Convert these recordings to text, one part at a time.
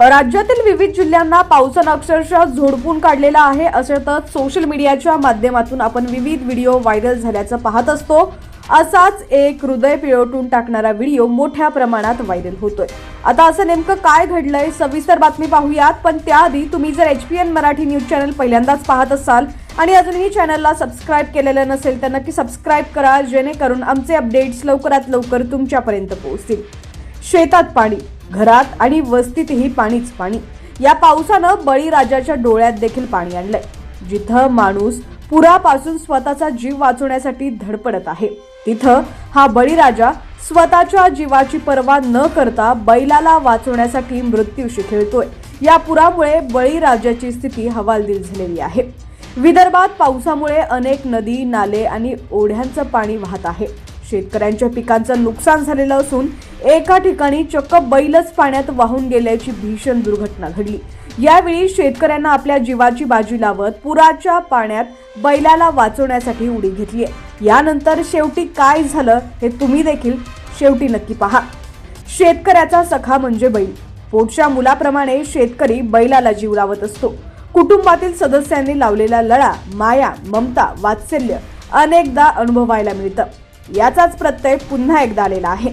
राज्यातील विविध जिल्ह्यांना पावसानं अक्षरशः झोडपून काढलेला आहे अशातच सोशल मीडियाच्या माध्यमातून आपण विविध व्हिडिओ व्हायरल झाल्याचं पाहत असतो. असाच एक हृदय पिळवटून टाकणारा व्हिडिओ मोठ्या प्रमाणात व्हायरल होतोय. आता असं नेमकं काय घडलंय सविस्तर बातमी पाहूयात पण त्याआधी तुम्ही जर H P N Marathi news channel पहिल्यांदाच पाहत असाल आणि अजूनही चॅनलला सबस्क्राईब केलेलं नसेल तर नक्की सबस्क्राईब करा जेणेकरून आमचे अपडेट्स लवकरात लवकर तुमच्यापर्यंत पोहोचतील. शेतात पाणी घरात आणि वस्तीतही पाणीच पाणी. या पावसानं बळीराजाच्या डोळ्यात देखील पाणी आणलंय जिथं माणूस पुरापासून स्वतःचा जीव वाचवण्यासाठी धडपडत आहे. तिथं हा बळीराजा स्वतःच्या जीवाची पर्वा न करता बैलाला वाचवण्यासाठी मृत्यूशी खेळतोय या पुरामुळे बळीराजाची स्थिती हवालदिल झालेली आहे. विदर्भात पावसामुळे अनेक नदी नाले आणि ओढ्यांचं पाणी वाहत आहे. शेतकऱ्यांच्या पिकांचं नुकसान झालेलं असून एका ठिकाणी चक्क बैलच पाण्यात वाहून गेल्याची भीषण दुर्घटना घडली. यावेळी शेतकऱ्यांना आपल्या जीवाची बाजी लावत पुराच्या पाण्यात बैलाला वाचवण्यासाठी उडी घेतली यानंतर शेवटी काय झालं हे तुम्ही देखील शेवटी नक्की पहा. शेतकऱ्याचा सखा म्हणजे बैल. पोटच्या मुलाप्रमाणे शेतकरी बैलाला जीव लावत असतो. कुटुंबातील सदस्यांनी लावलेला लळा माया ममता वात्सल्य अनेकदा अनुभवायला मिळतं. याचाच प्रत्यय पुन्हा एकदा आलेला आहे.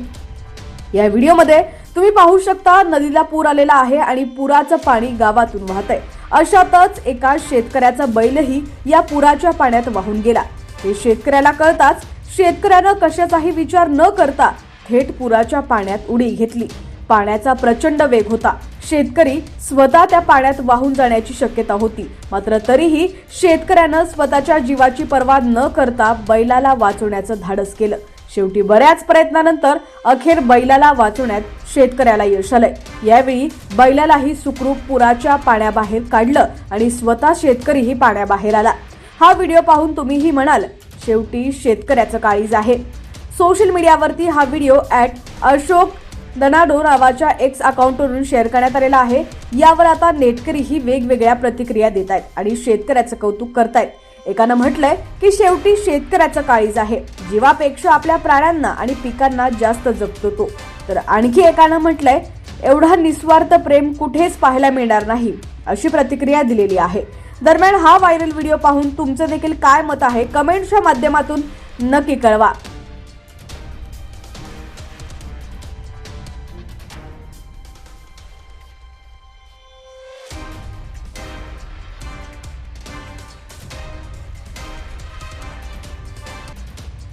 या व्हिडिओमध्ये तुम्ही पाहू शकता नदीला पूर आलेला आहे आणि पुराचं पाणी गावातून वाहत आहे अशातच एका शेतकऱ्याचा बैलही या पुराच्या पाण्यात वाहून गेला. हे शेतकऱ्याला कळताच शेतकऱ्यानं कशाचाही विचार न करता थेट पुराच्या पाण्यात उडी घेतली. पाण्याचा प्रचंड वेग होता. शेतकरी स्वतः त्या पाण्यात वाहून जाण्याची शक्यता होती. मात्र तरीही शेतकऱ्यानं स्वतःच्या जीवाची पर्वा न करता बैलाला वाचवण्याचं धाडस केलं. शेवटी बऱ्याच प्रयत्नानंतर अखेर बैलाला वाचवण्यात शेतकऱ्याला यश आलंय. यावेळी बैलालाही सुखरूप पुराच्या पाण्याबाहेर काढलं आणि स्वतः शेतकरीही पाण्याबाहेर आला. हा व्हिडिओ पाहून तुम्हीही म्हणाल शेवटी शेतकऱ्याचं काळीज आहे. सोशल मीडियावरती हा व्हिडिओ ॲट अशोक दनाडो नावाच्या एक्स अकाउंटवरून शेअर करण्यात आलेला आहे. यावर आता नेटकरीही वेगवेगळ्या प्रतिक्रिया देत आहेत आणि शेतकऱ्याचं कौतुक करतायत. एकानं म्हटलंय की शेवटी शेतकऱ्याचं काळीज आहे. जीवापेक्षा आपल्या प्राण्यांना आणि पिकांना जास्त जपतो तो. तर आणखी एकानं म्हटलंय एवढा निस्वार्थ प्रेम कुठेच पाहायला मिळणार नाही अशी प्रतिक्रिया दिलेली आहे. दरम्यान हा व्हायरल व्हिडिओ पाहून तुमचं देखील काय मत आहे? कमेंटच्या माध्यमातून नक्की कळवा.